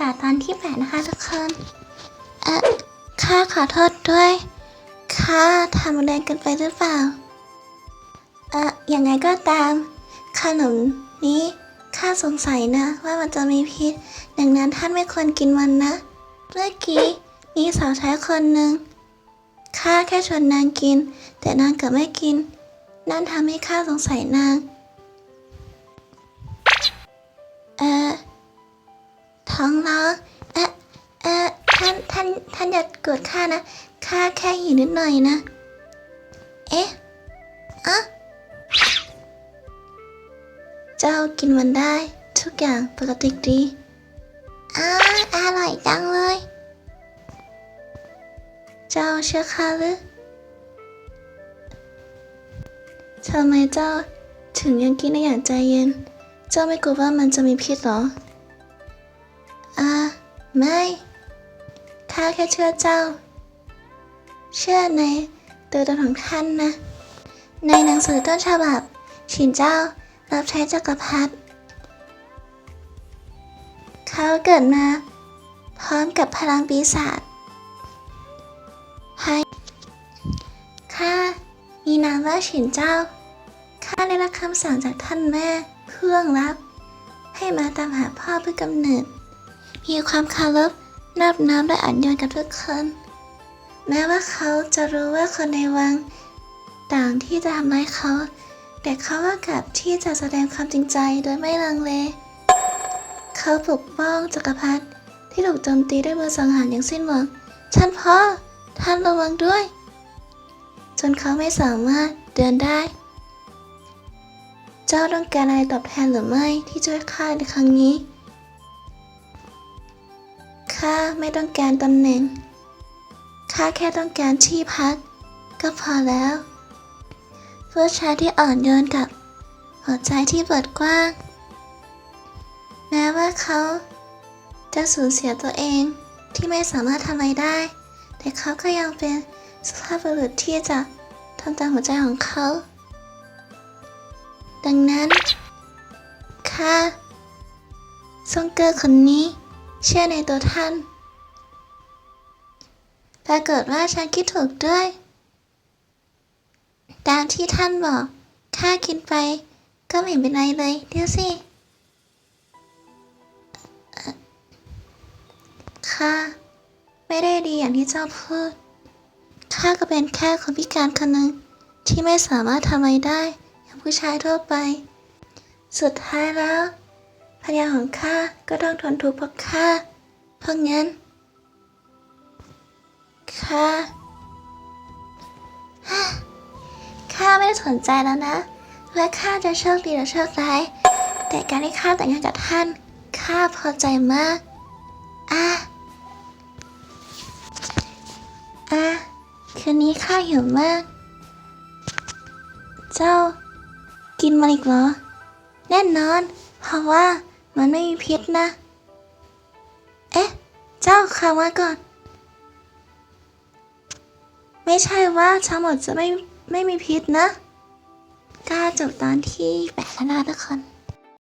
ต่อตอนที่แปดนะคะทุกคนเอ่อข้าขอโทษด้วยข้าทำแรงเกินไปหรือเปล่า เอ่อยังไงก็ตาม ขนมนี้ข้าสงสัยนะ ว่ามันจะมีพิษ ดังนั้นท่านไม่ควรกินมันนะ เมื่อกี้มีสาวใช้คนหนึ่งข้าแค่ชวนนางกิน แต่นางกลับไม่กิน นั่นทำให้ข้าสงสัยนาง ท้องร้องเอ่อเอ่อท่านท่านท่านอย่าโกรธข้านะข้าแค่หิวนิดหน่อยนะ เอ๊ะอะเจ้ากินมันได้ ทุกอย่างปกติดีอ้าอร่อยจังเลย เจ้าเชื่อข้าหรือทำไมเจ้าถึงยังกินได้อย่างใจเย็น เจ้าไม่กลัวว่ามันจะมีพิษหรอ อ่าไม่ข้าแค่เชื่อเจ้า เชื่อในตัวตนของท่านนะ ในหนังสือต้นฉบับ ฉินเจ้ารับใช้จักรพรรดิเขาเกิดมา พร้อมกับพลังปีศาจให้ข้ามีนามว่าฉินเจ้า ข้าได้รับคำสั่งจากท่านแม่เพื่องรับ ให้มาตามหาพ่อเพื่อกำเนิด มีความคารพนับน้ำและอ่อนโยนกับทุกคน แม้ว่าเขาจะรู้ว่าคนในวังต่างที่จะทำร้ายเขา แต่เขาก็กลับที่จะแสดงความจริงใจโดยไม่ลังเล เขาปกป้องจักรพรรดิที่ถูกโจมตีด้วยมือสังหารอย่างสิ้นหวังท่านพ่อ ท่านระวังด้วย จนเขาไม่สามารถเดินได้ เจ้าต้องการอะไรตอบแทนหรือไม่ที่ช่วยข้าในครั้งนี้ ข้าไม่ต้องการตำแหน่ง ข้าแค่ต้องการที่พัก ก็พอแล้วผู้ชายที่อ่อนโยนกับ หัวใจที่เปิดกว้าง แม้ว่าเขา จะสูญเสียตัวเองที่ไม่สามารถทำอะไรได้ แต่เขาก็ยังเป็นสุภาพบุรุษที่จะทำตามหัวใจของเขา ดังนั้น ข้าทรงเกอร์คนนี้ เชื่อในตัวท่าน ปรากฏว่าฉันคิดถูกด้วย ตามที่ท่านบอก ข้ากินไป ก็ไม่เป็นไรเลย เดี๋ยวสิ ข้า ไม่ได้ดีอย่างที่เจ้าพูด ข้าก็เป็นแค่คนพิการคนหนึ่งที่ไม่สามารถทำอะไรได้ อย่างผู้ชายทั่วไป สุดท้ายแล้ว ภรรยาของข้าก็ต้องทนทุกข์เพราะข้าเพราะงั้นข้าข้าไม่ได้สนใจแล้วนะและข้าจะโชคดีหรือโชคร้ายแต่การที่ข้าแต่งงานกับท่านข้าพอใจมากอะอะคืนนี้ข้าหิวมาก เจ้า กินมันอีกเหรอแน่นอน เพราะว่า มันไม่มีพิษนะ เอ๊ะ เจ้าคำว่าก่อน ไม่ใช่ว่าทั้งหมดจะไม่ไม่มีพิษนะกล้าจบตอนที่แปดแล้วนะทุกคน